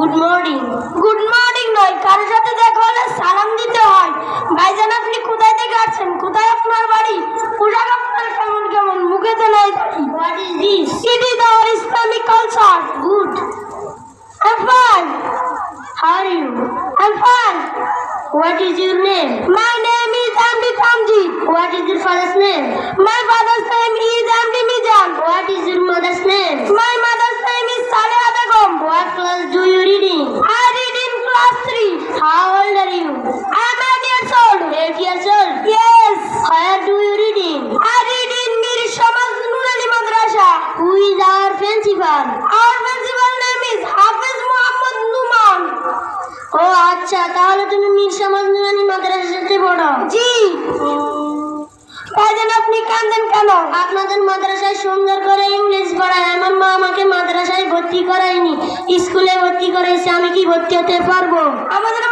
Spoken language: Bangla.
গুড মর্নিং গুড মর্নিং নয় কারোর সাথে দেখা হলে সালাম দিতে হয়। ভাইজান আপনি কোথায় থেকে আসছেন কোথায় আপনার বাড়ি? পোশাক আপনার কেমন কেমন? মুখে তো থাকি what is this it is our Islamic culture good I fine how are you I fine what is your name my name is MD Tamjid what is your father's name my father's principal Our principal name is Hafiz Muhammad Numan. ও আচ্ছা তাহলে তুমি মির্জা মজনুরানি মাদ্রাসার সাথে পড়ো? জি। ভাইজান আপনি কান্দেন কেন? আপনাদের মাদ্রাসায় সুন্দর করে ইংলিশ পড়ায় আমার মা আমাকে মাদ্রাসায় ভর্তি করায়নি স্কুলে ভর্তি করেছে আমি কি ভর্তি হতে পারব? আমাদের